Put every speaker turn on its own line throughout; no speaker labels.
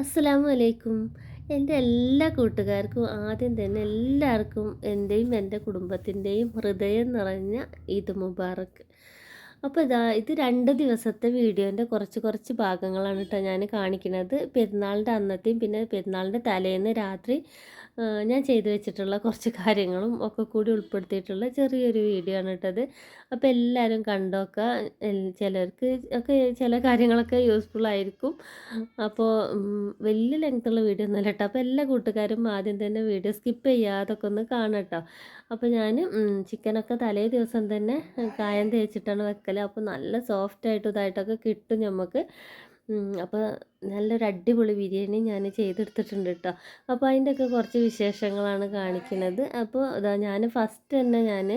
അസ്സലാമു അലൈക്കും എന്റെ എല്ലാ കൂട്ടുകാർക്കും ആദ്യം തന്നെ എല്ലാവർക്കും എന്റെയും എന്റെ കുടുംബത്തിന്റെയും ഹൃദയം നിറഞ്ഞ ഈദ് മുബാറക്ക് അപ്പോൾ ഇതാ ഇത് രണ്ട് ദിവസത്തെ വീഡിയോന്റെ കുറച്ച് കുറച്ച് ഭാഗങ്ങളാണ് കേട്ടോ ഞാൻ കാണിക്കുന്നത്. പെരുന്നാളിന്റെ അന്നത്തെയും പിന്നെ പെരുന്നാളിന്റെ തലേന്ന് രാത്രി ഞാൻ ചെയ്തു വെച്ചിട്ടുള്ള കുറച്ച് കാര്യങ്ങളും ഒക്കെ കൂടി ഉൾപ്പെടുത്തിയിട്ടുള്ള ചെറിയൊരു വീഡിയോ ആണ് കേട്ടത് അപ്പോൾ എല്ലാവരും കണ്ടോക്ക. ചിലർക്ക് ഒക്കെ ചില കാര്യങ്ങളൊക്കെ യൂസ്ഫുൾ ആയിരിക്കും. അപ്പോൾ വലിയ ലെങ്ത്തുള്ള വീഡിയോ ഒന്നുമല്ല കേട്ടോ. അപ്പോൾ എല്ലാ കൂട്ടുകാരും ആദ്യം തന്നെ വീഡിയോ സ്കിപ്പ് ചെയ്യാതൊക്കെ ഒന്ന് കാണട്ടോ അപ്പോൾ ഞാൻ ചിക്കനൊക്കെ തലേ ദിവസം തന്നെ കായം തേച്ചിട്ടാണ് വെക്കൽ അപ്പോൾ നല്ല സോഫ്റ്റ് ആയിട്ട് ഇതായിട്ടൊക്കെ കിട്ടും നമുക്ക് അപ്പോൾ നല്ലൊരു അടിപൊളി ബിരിയാണി ഞാൻ ചെയ്തെടുത്തിട്ടുണ്ട് കേട്ടോ അപ്പോൾ അതിന്റെയൊക്കെ കുറച്ച് വിശേഷങ്ങളാണ് കാണിക്കുന്നത്. അപ്പോൾ ഇതാ ഞാൻ ഫസ്റ്റ് തന്നെ ഞാൻ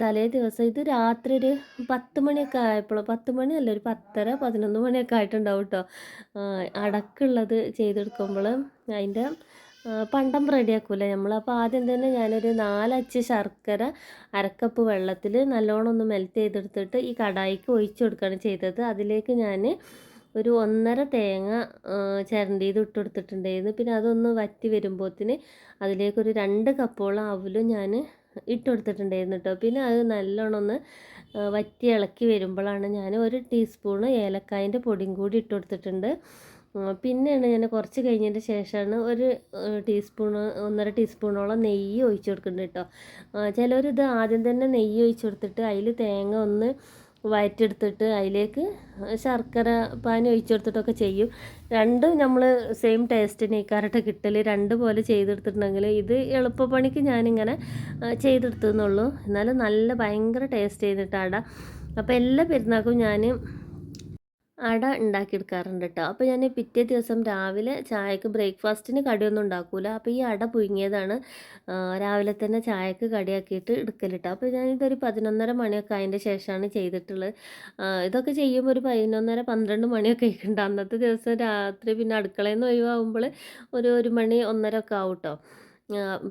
തലേ ദിവസം ഇത് രാത്രി ഒരു പത്ത് മണിയൊക്കെ ആയപ്പോൾ പത്ത് മണിയല്ല ഒരു പത്തര പതിനൊന്ന് മണിയൊക്കെ ആയിട്ടുണ്ടാവും കേട്ടോ അടക്കുള്ളത് ചെയ്തെടുക്കുമ്പോൾ അതിന്റെ പണ്ടം റെഡിയാക്കൂല നമ്മൾ അപ്പോൾ ആദ്യം തന്നെ ഞാനൊരു നാലച്ച് ശർക്കര അരക്കപ്പ് വെള്ളത്തിൽ നല്ലോണം ഒന്ന് മെൽറ്റ് ചെയ്തെടുത്തിട്ട് ഈ കടായിക്ക് ഒഴിച്ചു കൊടുക്കുകയാണ് ചെയ്തത്. അതിലേക്ക് ഞാൻ ഒരു ഒന്നര തേങ്ങ ചിരണ്ടിയത് ഇട്ട് കൊടുത്തിട്ടുണ്ടായിരുന്നു പിന്നെ അതൊന്ന് വറ്റി വരുമ്പോഴത്തിന് അതിലേക്കൊരു രണ്ട് കപ്പോളം അവലും ഞാൻ ഇട്ട് കൊടുത്തിട്ടുണ്ടായിരുന്നു കേട്ടോ. പിന്നെ അത് നല്ലോണം ഒന്ന് വറ്റി ഇളക്കി വരുമ്പോഴാണ് ഞാൻ ഒരു ടീസ്പൂണ് ഏലക്കായന്റെ പൊടിയും കൂടി ഇട്ട് കൊടുത്തിട്ടുണ്ട് പിന്നെയാണ് ഞാൻ കുറച്ച് കഴിഞ്ഞതിന്റെ ശേഷമാണ് ഒരു ടീസ്പൂണ് ഒന്നര ടീസ്പൂണോളം നെയ്യ് ഒഴിച്ചു കൊടുക്കുന്നുണ്ട് കേട്ടോ. ചിലരിത് ആദ്യം തന്നെ നെയ്യ് ഒഴിച്ചു കൊടുത്തിട്ട് അതിൽ തേങ്ങ ഒന്ന് വയറ്റെടുത്തിട്ട് അതിലേക്ക് ശർക്കര പാനി ഒഴിച്ച് കൊടുത്തിട്ടൊക്കെ ചെയ്യും. രണ്ടും നമ്മൾ സെയിം ടേസ്റ്റിന് കറക്റ്റ് കിട്ടൽ രണ്ട് പോലെ ചെയ്തെടുത്തിട്ടുണ്ടെങ്കിൽ ഇത് എളുപ്പപ്പണിക്ക് ഞാനിങ്ങനെ ചെയ്തെടുത്തെന്നുള്ളൂ എന്നാലും നല്ല ഭയങ്കര ടേസ്റ്റ് ചെയ്തിട്ടാണ് അപ്പോൾ എല്ലാ പെരുന്നാക്കും ഞാൻ അട ഉണ്ടാക്കിയെടുക്കാറുണ്ട് കേട്ടോ അപ്പോൾ ഞാൻ പിറ്റേ ദിവസം രാവിലെ ചായക്ക് ബ്രേക്ക്ഫാസ്റ്റിന് കടിയൊന്നും ഉണ്ടാക്കൂല. അപ്പോൾ ഈ അട പുഴുങ്ങിയതാണ്. രാവിലെ തന്നെ ചായക്ക് കടിയാക്കിയിട്ട് എടുക്കലിട്ടോ. അപ്പോൾ ഞാനിതൊരു പതിനൊന്നര മണിയൊക്കെ അതിന്റെ ശേഷമാണ് ചെയ്തിട്ടുള്ളത്. ഇതൊക്കെ ചെയ്യുമ്പോൾ ഒരു പതിനൊന്നര പന്ത്രണ്ട് മണിയൊക്കെ ആയിക്കുണ്ട് അന്നത്തെ ദിവസം രാത്രി പിന്നെ അടുക്കളയിൽ നിന്ന് ഒഴിവാകുമ്പോൾ ഒരു ഒരു മണി ഒന്നര ഒക്കെ ആവും കേട്ടോ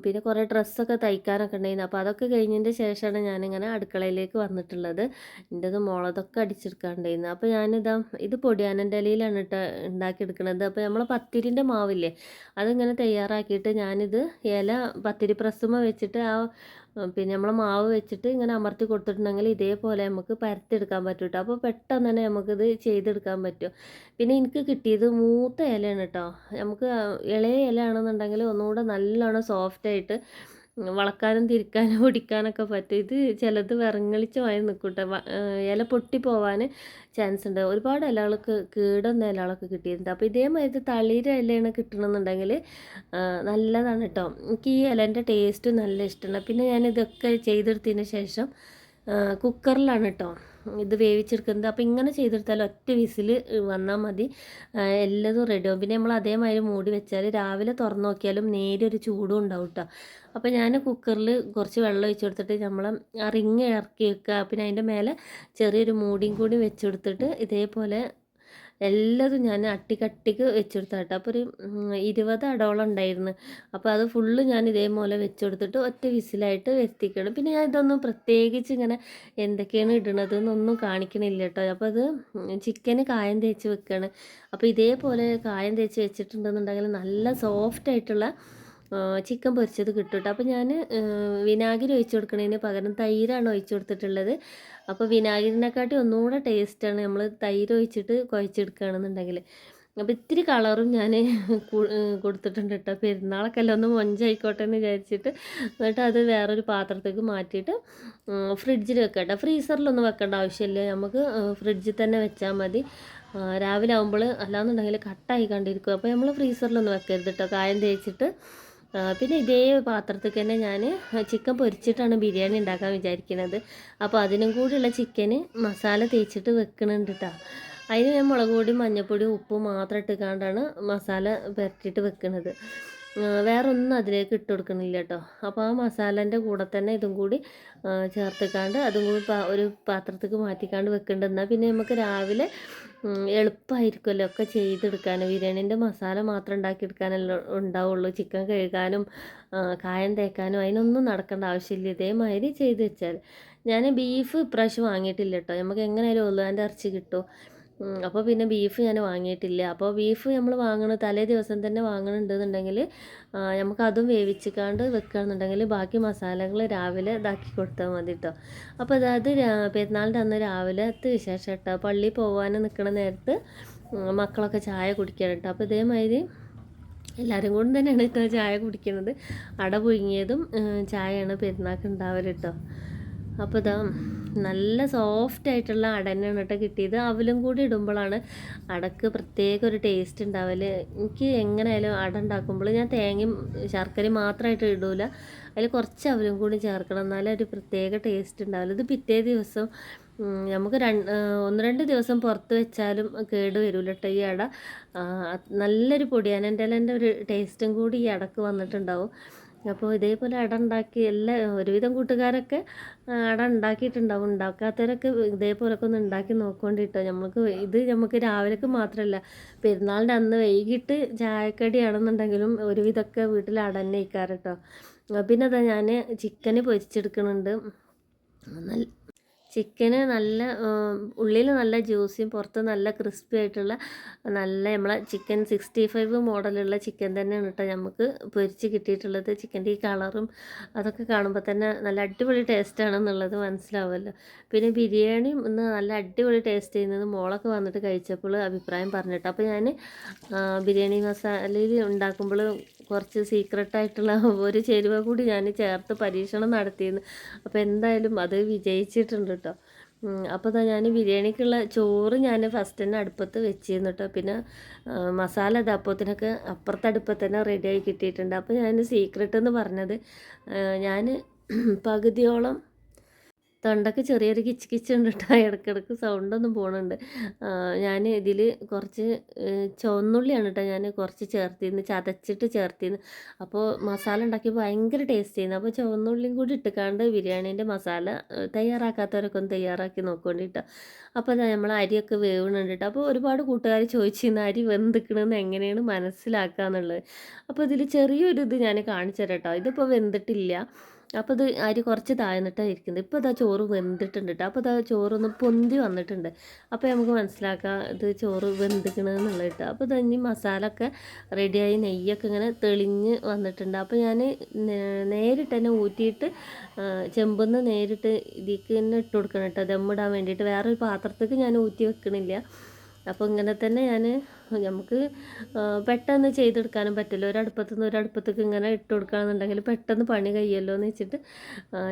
പിന്നെ കുറേ ഡ്രസ്സൊക്കെ തയ്ക്കാനൊക്കെ ഉണ്ടായിരുന്നു. അപ്പോൾ അതൊക്കെ കഴിഞ്ഞതിന്റെ ശേഷമാണ് ഞാനിങ്ങനെ അടുക്കളയിലേക്ക് വന്നിട്ടുള്ളത്. എന്റെത് മുളതൊക്കെ അടിച്ചെടുക്കാണ്ടായിരുന്നു അപ്പോൾ ഞാനിതാ ഇത് പൊടിയാനന്റെ ഇലയിലാണ് കേട്ടോ ഉണ്ടാക്കിയെടുക്കുന്നത് അപ്പോൾ നമ്മൾ പത്തിരിന്റെ മാവില്ലേ അതിങ്ങനെ തയ്യാറാക്കിയിട്ട് ഞാനിത് ഇല പത്തിരി പ്രസുമ വെച്ചിട്ട് ആ പിന്നെ നമ്മൾ മാവ് വെച്ചിട്ട് ഇങ്ങനെ അമർത്തി കൊടുത്തിട്ടുണ്ടെങ്കിൽ ഇതേപോലെ നമുക്ക് പരത്തിയെടുക്കാൻ പറ്റും കേട്ടോ അപ്പോൾ പെട്ടെന്ന് തന്നെ നമുക്കിത് ചെയ്തെടുക്കാൻ പറ്റും. പിന്നെ എനിക്ക് കിട്ടിയത് മൂത്ത ഇലയാണ് കേട്ടോ. നമുക്ക് ഇളയ ഇല ആണെന്നുണ്ടെങ്കിൽ ഒന്നുകൂടെ നല്ലോണം സോഫ്റ്റായിട്ട് വളക്കാനും തിരിക്കാനും ഒടിക്കാനൊക്കെ പറ്റും. ഇത് ചിലത് വിറങ്ങളിച്ച് വായി നിൽക്കട്ടെ. കേട്ടോ ഇല പൊട്ടി പോവാൻ ചാൻസ് ഉണ്ട്. ഒരുപാട് ഇലകൾക്ക് കീടുന്ന ഇലകളൊക്കെ കിട്ടിയിട്ടുണ്ട്. അപ്പോൾ ഇതേമാതിരി തളിര ഇലയാണ് കിട്ടണമെന്നുണ്ടെങ്കിൽ നല്ലതാണ് കേട്ടോ എനിക്ക് ഈ ഇലേന്റെ ടേസ്റ്റ് നല്ല ഇഷ്ടമാണ്. പിന്നെ ഞാൻ ഇതൊക്കെ ചെയ്തെടുത്തതിന് ശേഷം കുക്കറിലാണ് കേട്ടോ ഇത് വേവിച്ചെടുക്കുന്നത്. അപ്പോൾ ഇങ്ങനെ ചെയ്തെടുത്താൽ ഒറ്റ വിസിൽ വന്നാൽ മതി. എല്ലതും റെഡിയാവും പിന്നെ നമ്മൾ അതേമാതിരി മൂടി വെച്ചാൽ രാവിലെ തുറന്നു നോക്കിയാലും നേരൊരു ചൂടും ഉണ്ടാവും കേട്ടോ അപ്പോൾ ഞാൻ കുക്കറിൽ കുറച്ച് വെള്ളം ഒഴിച്ചു കൊടുത്തിട്ട് നമ്മൾ ആ റിങ് ഇറക്കി വെക്കുക. പിന്നെ അതിന്റെ മേലെ ചെറിയൊരു മൂടിയും കൂടി വെച്ച് കൊടുത്തിട്ട് ഇതേപോലെ എല്ലാതും ഞാൻ അട്ടിക്കട്ടിക്ക് വെച്ചെടുത്ത കേട്ടോ അപ്പോൾ ഒരു ഇരുപത് അടോളം ഉണ്ടായിരുന്നു. അപ്പോൾ അത് ഫുള്ള് ഞാൻ ഇതേപോലെ വെച്ചെടുത്തിട്ട് ഒറ്റ വിസിലായിട്ട് വരുത്തിക്കണം. പിന്നെ ഞാൻ ഇതൊന്നും പ്രത്യേകിച്ച് ഇങ്ങനെ എന്തൊക്കെയാണ് ഇടണത് എന്നൊന്നും കാണിക്കണില്ല കേട്ടോ അപ്പോൾ അത് ചിക്കന് കായം തേച്ച് വെക്കുകയാണ് അപ്പോൾ ഇതേപോലെ കായം തേച്ച് വെച്ചിട്ടുണ്ടെന്നുണ്ടെങ്കിൽ നല്ല സോഫ്റ്റ് ആയിട്ടുള്ള ചിക്കൻ പൊരിച്ചത് കിട്ടും കേട്ടോ അപ്പോൾ ഞാൻ വിനാഗിരി ഒഴിച്ചു കൊടുക്കണതിന് പകരം തൈരാണ് ഒഴിച്ചു കൊടുത്തിട്ടുള്ളത്. അപ്പോൾ വിനാഗിരിനെക്കാട്ടി ഒന്നുകൂടെ ടേസ്റ്റാണ് നമ്മൾ തൈര് ഒഴിച്ചിട്ട് കുഴച്ചെടുക്കുകയാണെന്നുണ്ടെങ്കിൽ അപ്പോൾ ഇത്തിരി കളറും ഞാൻ കൊടുത്തിട്ടുണ്ട് കേട്ടോ പെരുന്നാളൊക്കെ അല്ല ഒന്ന് മൊഞ്ചായിക്കോട്ടെ എന്ന് വിചാരിച്ചിട്ട് എന്നിട്ട് അത് വേറൊരു പാത്രത്തേക്ക് മാറ്റിയിട്ട് ഫ്രിഡ്ജിൽ വെക്കട്ടെ കേട്ടോ ഫ്രീസറിലൊന്നും വെക്കേണ്ട ആവശ്യമില്ല. നമുക്ക് ഫ്രിഡ്ജിൽ തന്നെ വെച്ചാൽ മതി. രാവിലെ ആകുമ്പോൾ അല്ലാന്നുണ്ടെങ്കിൽ കട്ടായി കണ്ടിരിക്കും. അപ്പോൾ നമ്മൾ ഫ്രീസറിലൊന്നും വെക്കരുത് കേട്ടോ കായം തേച്ചിട്ട് പിന്നെ ഇതേ പാത്രത്തിൽ തന്നെ ഞാൻ ചിക്കൻ പൊരിച്ചിട്ടാണ് ബിരിയാണി ഉണ്ടാക്കാൻ വിചാരിക്കുന്നത് അപ്പോൾ അതിനും കൂടിയുള്ള ചിക്കന് മസാല തേച്ചിട്ട് വെക്കണുണ്ട് കേട്ടോ അതിന് ഞാൻ മുളക് പൊടി മഞ്ഞൾപ്പൊടി ഉപ്പ് മാത്രം ഇട്ടുകൊണ്ടാണ് മസാല പുരട്ടിയിട്ട് വെക്കുന്നത് ആ, വേറെ ഒന്നും അതിലേക്ക് ഇട്ട് കൊടുക്കണില്ല കേട്ടോ അപ്പോൾ ആ മസാലേന്റെ കൂടെ തന്നെ ഇതും കൂടി ചേർത്തിക്കാണ്ട് അതും കൂടി ഒരു പാത്രത്തേക്ക് മാറ്റിക്കാണ്ട് വെക്കേണ്ടത് എന്നാൽ പിന്നെ നമുക്ക് രാവിലെ എളുപ്പമായിരിക്കുമല്ലോ ഒക്കെ ചെയ്തെടുക്കാൻ ബിരിയാണീന്റെ മസാല മാത്രം ഉണ്ടാക്കിയെടുക്കാനല്ലോ ഉണ്ടാവുള്ളൂ. ചിക്കൻ കഴുകാനും കായം തേക്കാനും അതിനൊന്നും നടക്കേണ്ട ആവശ്യമില്ല. ഇതേമാതിരി ചെയ്ത് വെച്ചാൽ ഞാൻ ബീഫ് ഇപ്രാവശ്യം വാങ്ങിയിട്ടില്ല കേട്ടോ നമുക്ക് എങ്ങനെയായാലും ഉള്ളാന്റെ ഇറച്ചി കിട്ടും. അപ്പോൾ പിന്നെ ബീഫ് ഞാൻ വാങ്ങിയിട്ടില്ല. അപ്പോൾ ബീഫ് നമ്മൾ വാങ്ങണ തലേ ദിവസം തന്നെ വാങ്ങണുണ്ടെന്നുണ്ടെങ്കിൽ നമുക്ക് അതും വേവിച്ചിക്കാണ്ട് വെക്കുകയാണെന്നുണ്ടെങ്കിൽ ബാക്കി മസാലകൾ രാവിലെ ഇതാക്കി കൊടുത്താൽ മതി കേട്ടോ അപ്പോൾ അതായത് പെരുന്നാളിന്റെ അന്ന് രാവിലത്തെ വിശേഷം കേട്ടോ. പള്ളിയിൽ പോകാൻ നിൽക്കണ നേരത്ത് മക്കളൊക്കെ ചായ കുടിക്കാൻ കേട്ടോ. അപ്പോൾ ഇതേമാതിരി എല്ലാവരും കൂടെ തന്നെയാണ് കേട്ടോ ചായ കുടിക്കുന്നത് അട പുഴുങ്ങിയതും ചായയാണ് പെരുന്നാൾക്ക് ഉണ്ടാവൽ കേട്ടോ. അപ്പോൾ ഇതാ നല്ല സോഫ്റ്റ് ആയിട്ടുള്ള അടനാണ് കേട്ടോ കിട്ടിയത്. അവലും കൂടി ഇടുമ്പോഴാണ് അടക്ക് പ്രത്യേക ഒരു ടേസ്റ്റ് ഉണ്ടാവൽ എനിക്ക് എങ്ങനെയായാലും അട ഉണ്ടാക്കുമ്പോൾ ഞാൻ തേങ്ങയും ശർക്കരയും മാത്രമായിട്ട് ഇടൂല. അതിൽ കുറച്ച് അവലും കൂടി ചേർക്കണം. എന്നാലേ ഒരു പ്രത്യേക ടേസ്റ്റ് ഉണ്ടാവില്ല ഇത് പിറ്റേ ദിവസം നമുക്ക് രണ്ട് ഒന്ന് രണ്ട് ദിവസം പുറത്ത് വെച്ചാലും കേട് വരില്ല കേട്ടോ ഈ അട. നല്ലൊരു പൊടിയാണ് എന്റെ എന്റെ ഒരു ടേസ്റ്റും കൂടി ഈ അടക്ക് വന്നിട്ടുണ്ടാവും. അപ്പോൾ ഇതേപോലെ അട ഉണ്ടാക്കി എല്ലാ ഒരുവിധം കൂട്ടുകാരൊക്കെ അട ഉണ്ടാക്കിയിട്ടുണ്ടാവും. ഉണ്ടാക്കാത്തവരൊക്കെ ഇതേപോലൊക്കെ ഒന്ന് ഉണ്ടാക്കി നോക്കൊണ്ടിട്ടോ. നമുക്ക് ഇത് നമുക്ക് രാവിലേക്ക് മാത്രമല്ല പെരുന്നാളിന്റെ അന്ന് വൈകിട്ട് ചായക്കടിയാണെന്നുണ്ടെങ്കിലും ഒരുവിധമൊക്കെ വീട്ടിൽ അട തന്നെ ഇക്കാറ് കേട്ടോ പിന്നെ അതാ ഞാൻ ചിക്കന് പൊരിച്ചെടുക്കുന്നുണ്ട് നല്ല ചിക്കന് നല്ല ഉള്ളിൽ നല്ല ജ്യൂസിയും പുറത്ത് നല്ല ക്രിസ്പി ആയിട്ടുള്ള നല്ല നമ്മളെ ചിക്കൻ സിക്സ്റ്റി ഫൈവ് മോഡലുള്ള ചിക്കൻ തന്നെയാണ് കേട്ടോ നമുക്ക് പൊരിച്ച് കിട്ടിയിട്ടുള്ളത്. ചിക്കന്റെ ഈ കളറും അതൊക്കെ കാണുമ്പോൾ തന്നെ നല്ല അടിപൊളി ടേസ്റ്റ് ആണെന്നുള്ളത് മനസ്സിലാവുമല്ലോ പിന്നെ ബിരിയാണി ഇന്ന് നല്ല അടിപൊളി ടേസ്റ്റ് ചെയ്യുന്നത് മോളൊക്കെ വന്നിട്ട് കഴിച്ചപ്പോൾ അഭിപ്രായം പറഞ്ഞിട്ട്. അപ്പോൾ ഞാൻ ബിരിയാണി മസാലയിൽ ഉണ്ടാക്കുമ്പോൾ കുറച്ച് സീക്രട്ടായിട്ടുള്ള ഒരു ചേരുവ കൂടി ഞാൻ ചേർത്ത് പരീക്ഷണം നടത്തിയിരുന്നു അപ്പോൾ എന്തായാലും അത് വിജയിച്ചിട്ടുണ്ട് കേട്ടോ അപ്പോൾ ഇതാ ഞാൻ ബിരിയാണിക്കുള്ള ചോറ് ഞാൻ ഫസ്റ്റ് തന്നെ അടുപ്പത്ത് വെച്ചിരുന്നു കേട്ടോ പിന്നെ മസാല ഇതപ്പത്തിനൊക്കെ അപ്പുറത്തെ അടുപ്പത്ത് തന്നെ റെഡിയായി കിട്ടിയിട്ടുണ്ട്. അപ്പോൾ ഞാൻ സീക്രട്ട് എന്ന് പറഞ്ഞത് ഞാൻ പകുതിയോളം തൊണ്ടക്ക് ചെറിയൊരു കിച്ച് കിച്ച് ഉണ്ട് കേട്ടോ ഇടയ്ക്കിടയ്ക്ക് സൗണ്ടൊന്നും പോകണുണ്ട് ഞാൻ ഇതിൽ കുറച്ച് ചുവന്നുള്ളിയാണ് കേട്ടോ ഞാൻ കുറച്ച് ചേർത്തിന്ന് ചതച്ചിട്ട് ചേർത്തിന്ന്. അപ്പോൾ മസാല ഉണ്ടാക്കി ഭയങ്കര ടേസ്റ്റ് ചെയ്യുന്നു അപ്പോൾ ചുവന്നുള്ളിയും കൂടി ഇട്ടുകാണ്ട് ബിരിയാണീന്റെ മസാല തയ്യാറാക്കാത്തവരൊക്കെ ഒന്ന് തയ്യാറാക്കി നോക്കുകൊണ്ട് കേട്ടോ അപ്പോൾ അതാ നമ്മൾ അരിയൊക്കെ വേവുന്നുണ്ട് കേട്ടോ അപ്പോൾ ഒരുപാട് കൂട്ടുകാർ ചോദിച്ചിരുന്നു അരി വെന്തിക്കണമെന്ന് എങ്ങനെയാണ് മനസ്സിലാക്കുക എന്നുള്ളത് അപ്പോൾ ഇതിൽ ചെറിയൊരു ഇത് ഞാൻ കാണിച്ചു തരാം കേട്ടോ ഇതിപ്പോൾ വെന്തിട്ടില്ല. അപ്പോൾ ഇത് അരി കുറച്ച് താഴ്ന്നിട്ടാണ് ഇരിക്കുന്നത്. ഇപ്പോൾ ഇതാ ചോറ് വെന്തിട്ടുണ്ട് കേട്ടോ അപ്പോൾ ഇതാ ചോറൊന്ന് പൊന്തി വന്നിട്ടുണ്ട്. അപ്പോൾ നമുക്ക് മനസ്സിലാക്കാം ഇത് ചോറ് വെന്തിക്കണമെന്നുള്ളത് കേട്ടോ അപ്പോൾ ഇത് ഇനി മസാല ഒക്കെ റെഡിയായി. നെയ്യൊക്കെ ഇങ്ങനെ തെളിഞ്ഞ് വന്നിട്ടുണ്ട്. അപ്പോൾ ഞാൻ നേരിട്ട് തന്നെ ഊറ്റിയിട്ട് ചെമ്പെന്ന് നേരിട്ട് ഇതിലേക്ക് തന്നെ ഇട്ട് കൊടുക്കണം കേട്ടോ ദമ്മിടാൻ വേണ്ടിയിട്ട്. വേറൊരു പാത്രത്തേക്ക് ഞാൻ ഊറ്റി വെക്കണില്ല. അപ്പോൾ ഇങ്ങനെ തന്നെ ഞാൻ നമുക്ക് പെട്ടെന്ന് ചെയ്തെടുക്കാനും പറ്റില്ല. ഒരടുപ്പത്തു നിന്ന് ഒരടുപ്പത്തേക്ക് ഇങ്ങനെ ഇട്ട് കൊടുക്കുകയാണെന്നുണ്ടെങ്കിൽ പെട്ടെന്ന് പണി കഴിയല്ലോ എന്ന് വെച്ചിട്ട്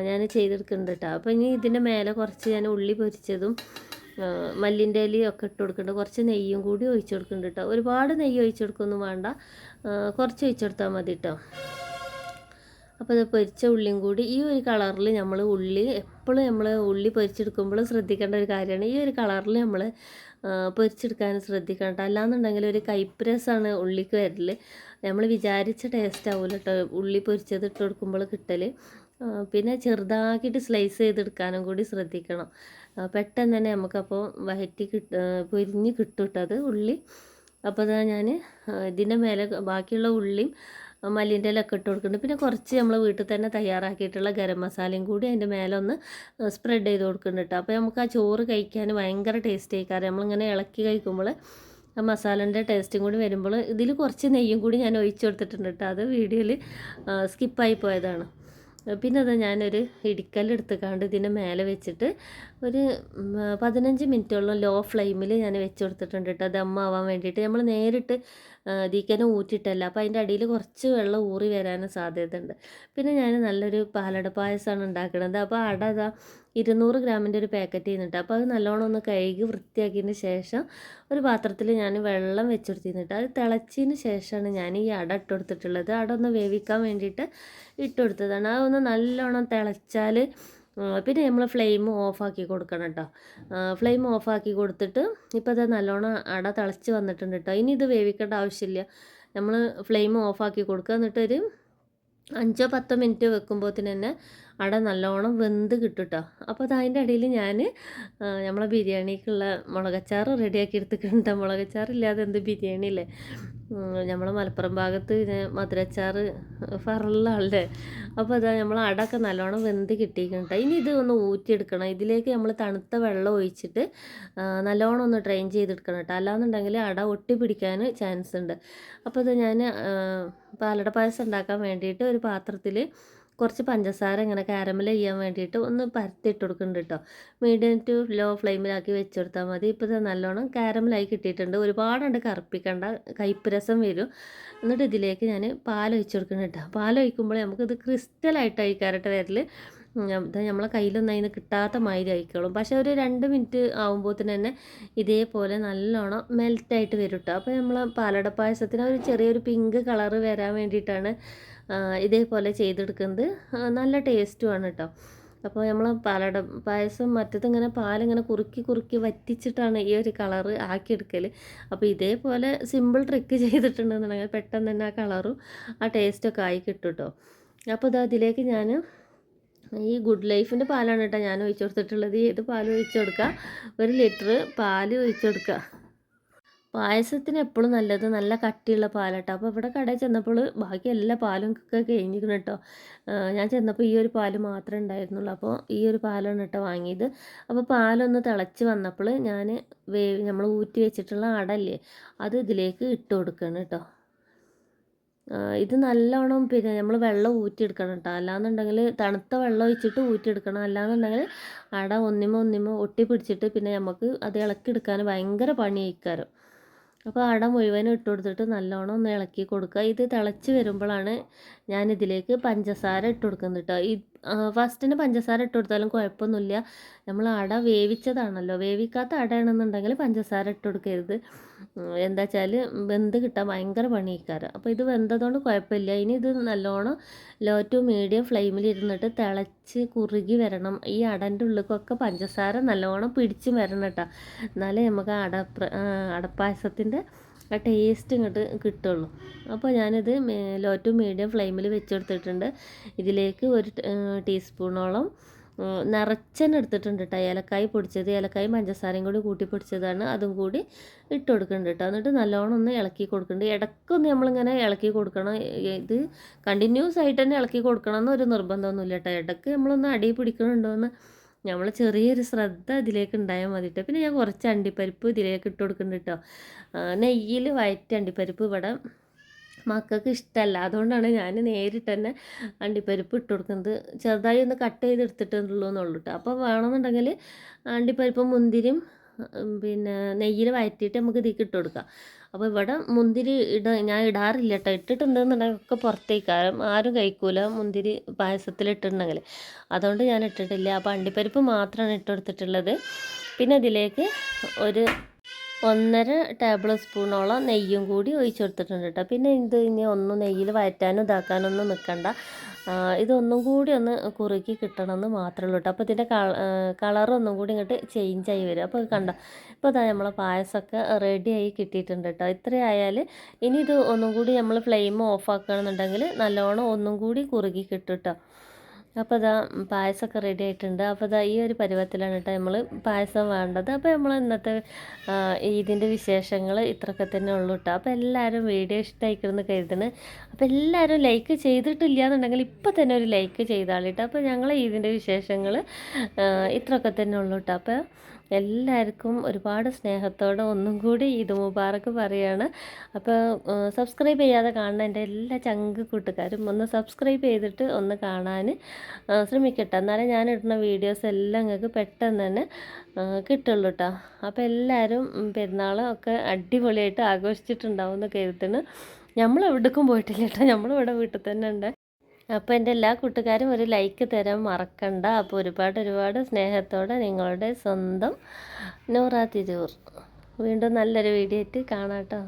ഞാൻ ചെയ്തെടുക്കുന്നുണ്ട് കേട്ടോ അപ്പോൾ ഇനി ഇതിന്റെ മേലെ കുറച്ച് ഞാൻ ഉള്ളി പൊരിച്ചതും മല്ലിന്റെ ഇലയൊക്കെ ഇട്ട് കൊടുക്കുന്നുണ്ട്. കുറച്ച് നെയ്യും കൂടി ഒഴിച്ചു കൊടുക്കുന്നുണ്ട് കേട്ടോ ഒരുപാട് നെയ്യ് ഒഴിച്ചു കൊടുക്കൊന്നും വേണ്ട. കുറച്ച് ഒഴിച്ചു കൊടുത്താൽ മതി കേട്ടോ അപ്പോൾ ഇത് പൊരിച്ച ഉള്ളിയും കൂടി ഈ ഒരു കളറിൽ നമ്മൾ ഉള്ളി എപ്പോഴും നമ്മൾ ഉള്ളി പൊരിച്ചെടുക്കുമ്പോൾ ശ്രദ്ധിക്കേണ്ട ഒരു കാര്യമാണ്. ഈ ഒരു കളറിൽ നമ്മൾ പൊരിച്ചെടുക്കാൻ ശ്രദ്ധിക്കണം അല്ലാന്നുണ്ടെങ്കിൽ ഒരു കൈപ്രസാണ് ഉള്ളിക്ക് വരൽ നമ്മൾ വിചാരിച്ച ടേസ്റ്റ് ആവില്ല കേട്ടോ ഉള്ളി പൊരിച്ചത് ഇട്ട് കൊടുക്കുമ്പോൾ കിട്ടൽ പിന്നെ ചെറുതാക്കിയിട്ട് സ്ലൈസ് ചെയ്തെടുക്കാനും കൂടി ശ്രദ്ധിക്കണം. പെട്ടെന്ന് തന്നെ നമുക്കപ്പോൾ വയറ്റി കിട്ട പൊരിഞ്ഞ് കിട്ടും കേട്ടോ അത് ഉള്ളി. അപ്പോൾ ഞാൻ ഇതിന്റെ മേലെ ബാക്കിയുള്ള ഉള്ളിയും മല്ലിന്റെ ഇലൊക്കെ ഇട്ട് കൊടുക്കുന്നുണ്ട്. പിന്നെ കുറച്ച് നമ്മൾ വീട്ടിൽ തന്നെ തയ്യാറാക്കിയിട്ടുള്ള ഗരം മസാലയും കൂടി അതിന്റെ മേലൊന്ന് സ്പ്രെഡ് ചെയ്ത് കൊടുക്കുന്നുണ്ട് കേട്ടോ. അപ്പോൾ നമുക്ക് ആ ചോറ് കഴിക്കാൻ ഭയങ്കര ടേസ്റ്റ് ആയിക്കാരം നമ്മളിങ്ങനെ ഇളക്കി കഴിക്കുമ്പോൾ ആ മസാലന്റെ ടേസ്റ്റും കൂടി വരുമ്പോൾ ഇതിൽ കുറച്ച് നെയ്യും കൂടി ഞാൻ ഒഴിച്ചു കൊടുത്തിട്ടുണ്ട് കേട്ടോ. അത് വീഡിയോയിൽ സ്കിപ്പായി പോയതാണ്. പിന്നെ അത് ഞാനൊരു ഇടിക്കല്ലെടുത്തുകാണ്ട് ഇതിന്റെ മേലെ വെച്ചിട്ട് ഒരു പതിനഞ്ച് മിനിറ്റോളം ലോ ഫ്ലെയിമിൽ ഞാൻ വെച്ച് കൊടുത്തിട്ടുണ്ട് കേട്ടോ ദമ്മാവാൻ വേണ്ടിയിട്ട്. നമ്മൾ നേരിട്ട് ദീക്കനെ ഊറ്റിട്ടല്ല. അപ്പോൾ അതിന്റെ അടിയിൽ കുറച്ച് വെള്ളം ഊറി വരാനും സാധ്യതയുണ്ട്. പിന്നെ ഞാൻ നല്ലൊരു പാലട പായസമാണ് ഉണ്ടാക്കുന്നത് അപ്പോൾ അട അതാ ഇരുന്നൂറ് ഗ്രാമിന്റെ ഒരു പാക്കറ്റ് ചെയ്യുന്നുണ്ട് അപ്പോൾ അത് നല്ലോണം ഒന്ന് കഴുകി വൃത്തിയാക്കിയതിന് ശേഷം ഒരു പാത്രത്തിൽ ഞാൻ വെള്ളം വെച്ച് കൊടുത്തിരുന്നിട്ട് അത് തിളച്ചതിന് ശേഷമാണ് ഞാൻ ഈ അട ഇട്ട് കൊടുത്തിട്ടുള്ളത് അട ഒന്ന് വേവിക്കാൻ വേണ്ടിയിട്ട് ഇട്ട് കൊടുത്തതാണ് അതൊന്ന് നല്ലോണം തിളച്ചാൽ പിന്നെ നമ്മൾ ഫ്ലെയിം ഓഫാക്കി കൊടുക്കണം കേട്ടോ ഫ്ലെയിം ഓഫാക്കി കൊടുത്തിട്ട് ഇപ്പോൾ അത് നല്ലോണം അട തിളച്ച് വന്നിട്ടുണ്ട് കേട്ടോ ഇനി ഇത് വേവിക്കേണ്ട ആവശ്യമില്ല. നമ്മൾ ഫ്ലെയിം ഓഫാക്കി കൊടുക്കുക എന്നിട്ടൊരു അഞ്ചോ പത്തോ മിനിറ്റ് വെക്കുമ്പോഴത്തേന് തന്നെ അട നല്ലോണം വെന്ത് കിട്ടും കേട്ടോ അപ്പോൾ അത് അതിന്റെ ഇടയിൽ ഞാൻ നമ്മളെ ബിരിയാണിക്കുള്ള മുളകച്ചാറ് റെഡിയാക്കി എടുത്തിട്ടുണ്ട് മുളകച്ചാറില്ലാതെ എന്ത് ബിരിയാണി അല്ലേ? നമ്മളെ മലപ്പുറം ഭാഗത്ത് പിന്നെ മധുരച്ചാറ് ഫറലാണല്ലേ അപ്പോൾ അതാ നമ്മൾ അടക്കെ നല്ലോണം വെന്ത് കിട്ടിയിട്ടുണ്ട് ഇനി ഇത് ഒന്ന് ഊറ്റിയെടുക്കണം. ഇതിലേക്ക് നമ്മൾ തണുത്ത വെള്ളം ഒഴിച്ചിട്ട് നല്ലോണം ഒന്ന് ട്രെയിൻ ചെയ്തെടുക്കണം കേട്ടോ അല്ലാന്നുണ്ടെങ്കിൽ അട ഒട്ടി പിടിക്കാൻ ചാൻസ് ഉണ്ട്. അപ്പോൾ ഇത് ഞാൻ പാലട പായസം ഉണ്ടാക്കാൻ വേണ്ടിയിട്ട് ഒരു പാത്രത്തിൽ കുറച്ച് പഞ്ചസാര ഇങ്ങനെ കാരമൽ ചെയ്യാൻ വേണ്ടിയിട്ട് ഒന്ന് പരത്തിയിട്ട് കൊടുക്കുന്നുണ്ട് കേട്ടോ മീഡിയം ടു ലോ ഫ്ലെയിമിലാക്കി വെച്ചെടുത്താൽ മതി. ഇപ്പോൾ ഇത് നല്ലോണം കാരമലായി കിട്ടിയിട്ടുണ്ട്. ഒരുപാടുണ്ട് കറുപ്പിക്കണ്ട കയ്പ്പ് രസം വരും. എന്നിട്ട് ഇതിലേക്ക് ഞാൻ പാലൊഴിച്ചു കൊടുക്കുന്നുണ്ട് കേട്ടോ പാലൊഴിക്കുമ്പോൾ നമുക്കിത് ക്രിസ്റ്റലായിട്ട് അയക്കാറുണ്ട് വരൽ ഇത് നമ്മളെ കയ്യിലൊന്നും അതിന് കിട്ടാത്ത മാതിരി ആയിക്കോളും. പക്ഷേ ഒരു രണ്ട് മിനിറ്റ് ആകുമ്പോഴത്തേന് തന്നെ ഇതേപോലെ നല്ലോണം മെൽറ്റായിട്ട് വരും കേട്ടോ അപ്പോൾ നമ്മൾ പാലട പായസത്തിന് ഒരു ചെറിയൊരു പിങ്ക് കളറ് വരാൻ വേണ്ടിയിട്ടാണ് ഇതേപോലെ ചെയ്തെടുക്കുന്നത് നല്ല ടേസ്റ്റുമാണ് കേട്ടോ അപ്പോൾ നമ്മൾ പാലട പായസം മറ്റത് ഇങ്ങനെ പാലിങ്ങനെ കുറുക്കി കുറുക്കി വറ്റിച്ചിട്ടാണ് ഈ ഒരു കളറ് ആക്കിയെടുക്കൽ അപ്പോൾ ഇതേപോലെ സിമ്പിൾ ട്രിക്ക് ചെയ്തിട്ടുണ്ടെന്നുണ്ടെങ്കിൽ പെട്ടെന്ന് തന്നെ ആ കളറും ആ ടേസ്റ്റൊക്കെ ആയി കിട്ടും കേട്ടോ അപ്പോൾ ഇത് അതിലേക്ക് ഞാൻ ഈ ഗുഡ് ലൈഫിന്റെ പാലാണ് കേട്ടോ ഞാൻ ഒഴിച്ചു കൊടുത്തിട്ടുള്ളത്. ഏത് പാലും ഒഴിച്ചു കൊടുക്കുക ഒരു ലിറ്റർ പാൽ ഒഴിച്ചു കൊടുക്കുക പായസത്തിന് എപ്പോഴും നല്ലത് നല്ല കട്ടിയുള്ള പാലാട്ടോ. അപ്പോൾ ഇവിടെ കടയിൽ ചെന്നപ്പോൾ ബാക്കി എല്ലാ പാലും ഒക്കെ കഴിഞ്ഞിരിക്കണം കേട്ടോ. ഞാൻ ചെന്നപ്പോൾ ഈ ഒരു പാൽ മാത്രമേ ഉണ്ടായിരുന്നുള്ളൂ. അപ്പോൾ ഈ ഒരു പാലാണ് കേട്ടോ വാങ്ങിയത്. അപ്പോൾ പാലൊന്ന് തിളച്ച് വന്നപ്പോൾ ഞാൻ വേവ് നമ്മൾ ഊറ്റി വെച്ചിട്ടുള്ള അടല്ലേ അത് ഇതിലേക്ക് ഇട്ട് കൊടുക്കണം കേട്ടോ. ഇത് നല്ലോണം പിന്നെ നമ്മൾ വെള്ളം ഊറ്റിയെടുക്കണം കേട്ടോ. അല്ലാന്നുണ്ടെങ്കിൽ തണുത്ത വെള്ളം ഒഴിച്ചിട്ട് ഊറ്റിയെടുക്കണം അല്ലാന്നുണ്ടെങ്കിൽ അട ഒന്നിമ ഒന്നിമ ഒട്ടി പിടിച്ചിട്ട് പിന്നെ നമുക്ക് അത് ഇളക്കിയെടുക്കാൻ ഭയങ്കര പണിയായിക്കാരം അപ്പോൾ അട മുഴുവനും ഇട്ട് കൊടുത്തിട്ട് നല്ലോണം ഒന്ന് ഇളക്കി കൊടുക്കുക. ഇത് തിളച്ച് വരുമ്പോഴാണ് ഞാനിതിലേക്ക് പഞ്ചസാര ഇട്ട് കൊടുക്കുന്നത് കേട്ടോ. ഫസ്റ്റിന് പഞ്ചസാര ഇട്ട് കൊടുത്താലും കുഴപ്പമൊന്നുമില്ല. നമ്മൾ അട വേവിച്ചതാണല്ലോ. വേവിക്കാത്ത അടയാണെന്നുണ്ടെങ്കിൽ പഞ്ചസാര ഇട്ട് കൊടുക്കരുത്. എന്താ വെച്ചാൽ വെന്ത് കിട്ടാൻ ഭയങ്കര പണിയിക്കാറ് അപ്പോൾ ഇത് വെന്തതുകൊണ്ട് കുഴപ്പമില്ല. ഇനി ഇത് നല്ലോണം ലോ ടു മീഡിയം ഫ്ലെയിമിൽ ഇരുന്നിട്ട് തിളച്ച് കുറുകി വരണം. ഈ അടന്റെ ഉള്ളിലേക്കൊക്കെ പഞ്ചസാര നല്ലോണം പിടിച്ച് വരണം കേട്ടോ. എന്നാലേ നമുക്ക് അട അടപ്പായസത്തിന്റെ ആ ടേസ്റ്റ് ഇങ്ങോട്ട് കിട്ടുള്ളൂ. അപ്പോൾ ഞാനിത് ലോ ടു മീഡിയം ഫ്ലെയിമിൽ വെച്ചെടുത്തിട്ടുണ്ട്. ഇതിലേക്ക് ഒരു ടീസ്പൂണോളം നിറച്ചൻ എടുത്തിട്ടുണ്ട് കേട്ടോ ഏലക്കായ് പൊടിച്ചത് ഏലക്കായും പഞ്ചസാരയും കൂടി കൂട്ടി പൊടിച്ചതാണ്. അതും കൂടി ഇട്ട് കൊടുക്കുന്നുണ്ട് കേട്ടോ എന്നിട്ട് നല്ലോണം ഒന്ന് ഇളക്കി കൊടുക്കുന്നുണ്ട് ഇടയ്ക്കൊന്ന് നമ്മളിങ്ങനെ ഇളക്കി കൊടുക്കണം. ഇത് കണ്ടിന്യൂസ് ആയിട്ട് തന്നെ ഇളക്കി കൊടുക്കണം എന്നൊരു നിർബന്ധമൊന്നുമില്ല കേട്ടോ ഇടയ്ക്ക് നമ്മളൊന്ന് അടി പിടിക്കണുണ്ടോ എന്ന് നമ്മൾ ചെറിയൊരു ശ്രദ്ധ ഇതിലേക്ക് ഉണ്ടായാൽ മതി കേട്ടോ പിന്നെ ഞാൻ കുറച്ച് അണ്ടിപ്പരിപ്പ് ഇതിലേക്ക് ഇട്ട് കൊടുക്കുന്നുണ്ട് കേട്ടോ നെയ്യിൽ വയറ്റ് അണ്ടിപ്പരിപ്പ് ഇവിടെ മക്കൾക്ക് ഇഷ്ടമല്ല അതുകൊണ്ടാണ് ഞാൻ നേരിട്ട് തന്നെ അണ്ടിപ്പരിപ്പ് ഇട്ട് കൊടുക്കുന്നത്. ചെറുതായി ഒന്ന് കട്ട് ചെയ്ത് എടുത്തിട്ടുള്ളൂ എന്നുള്ളൂ കേട്ടോ അപ്പോൾ വേണമെന്നുണ്ടെങ്കിൽ അണ്ടിപ്പരിപ്പും മുന്തിരിയും പിന്നെ നെയ്യിൽ വഴറ്റിയിട്ട് നമുക്ക് ഇതിലേക്ക് ഇട്ട് കൊടുക്കാം. അപ്പോൾ ഇവിടെ മുന്തിരി ഇട ഞാൻ ഇടാറില്ല കേട്ടോ. ഇട്ടിട്ടുണ്ടെന്നുണ്ടെങ്കിൽ ഒക്കെ പുറത്തേക്കാരം ആരും കഴിക്കൂല മുന്തിരി പായസത്തിൽ ഇട്ടിട്ടുണ്ടെങ്കിൽ. അതുകൊണ്ട് ഞാൻ ഇട്ടിട്ടില്ല. അപ്പോൾ അണ്ടിപ്പരിപ്പ് മാത്രമാണ് ഇട്ട് കൊടുത്തിട്ടുള്ളത്. പിന്നെ അതിലേക്ക് ഒരു ഒന്നര ടേബിൾ സ്പൂണോളം നെയ്യും കൂടി ഒഴിച്ചു കൊടുത്തിട്ടുണ്ട് കേട്ടോ. പിന്നെ ഇത് ഇനി ഒന്നും നെയ്യിൽ വയറ്റാനും ഇതാക്കാനൊന്നും നിൽക്കണ്ട. ഇതൊന്നും കൂടി ഒന്ന് കുറുക്കി കിട്ടണമെന്ന് മാത്രമേ ഉള്ളൂ കേട്ടോ. അപ്പോൾ ഇതിന്റെ കളർ ഒന്നും കൂടി ഇങ്ങോട്ട് ചേഞ്ച് ആയി വരും. അപ്പോൾ കണ്ടോ? ഇപ്പോൾ ഇതാ നമ്മളെ പായസമൊക്കെ റെഡിയായി കിട്ടിയിട്ടുണ്ട് കേട്ടോ. ഇത്രയായാൽ ഇനി ഇത് ഒന്നും കൂടി നമ്മൾ ഫ്ലെയിം ഓഫ് ആക്കുകയാണെന്നുണ്ടെങ്കിൽ നല്ലോണം ഒന്നും കൂടി കുറുകി കിട്ടും കേട്ടോ. അപ്പോൾ ഇതാ പായസമൊക്കെ റെഡി ആയിട്ടുണ്ട്. അപ്പോൾ ഇതാ ഈ ഒരു പരുവത്തിലാണ് കേട്ടോ നമ്മൾ പായസം വേണ്ടത്. അപ്പോൾ നമ്മൾ ഇന്നത്തെ ഇതിന്റെ വിശേഷങ്ങൾ ഇത്രയൊക്കെ തന്നെ ഉള്ളൂ കേട്ടോ അപ്പോൾ എല്ലാവരും വീഡിയോ ഇഷ്ടമായിക്കുന്നു കരുതണ്. അപ്പോൾ എല്ലാവരും ലൈക്ക് ചെയ്തിട്ടില്ല എന്നുണ്ടെങ്കിൽ ഇപ്പോൾ തന്നെ ഒരു ലൈക്ക് ചെയ്താളിട്ടോ അപ്പോൾ ഞങ്ങൾ ഇതിന്റെ വിശേഷങ്ങൾ ഇത്രയൊക്കെ തന്നെ ഉള്ളൂ കേട്ടോ അപ്പോൾ എല്ലാവർക്കും ഒരുപാട് സ്നേഹത്തോടെ ഒന്നും കൂടി ഇത് മുബാറക്ക് പറയുകയാണ് അപ്പോൾ സബ്സ്ക്രൈബ് ചെയ്യാതെ കാണുന്ന എന്റെ എല്ലാ ചങ്ക് കൂട്ടുകാരും ഒന്ന് സബ്സ്ക്രൈബ് ചെയ്തിട്ട് ഒന്ന് കാണാൻ ശ്രമിക്കട്ടെ. എന്നാലേ ഞാൻ ഇടുന്ന വീഡിയോസ് എല്ലാം നിങ്ങൾക്ക് പെട്ടെന്ന് തന്നെ കിട്ടുള്ളൂ കേട്ടോ അപ്പോൾ എല്ലാവരും പെരുന്നാളൊക്കെ അടിപൊളിയായിട്ട് ആഘോഷിച്ചിട്ടുണ്ടാവും എന്ന് കരുതുന്നു. നമ്മൾ എവിടേക്കും പോയിട്ടില്ല കേട്ടോ നമ്മളിവിടെ വീട്ടിൽ തന്നെ ഉണ്ട്. അപ്പോൾ എന്റെ എല്ലാ കൂട്ടുകാരും ഒരു ലൈക്ക് തരാൻ മറക്കണ്ട. അപ്പോൾ ഒരുപാട് ഒരുപാട് സ്നേഹത്തോടെ നിങ്ങളുടെ സ്വന്തം നൂറ തിരൂർ. വീണ്ടും നല്ലൊരു വീഡിയോ ആയിട്ട് കാണാം കേട്ടോ.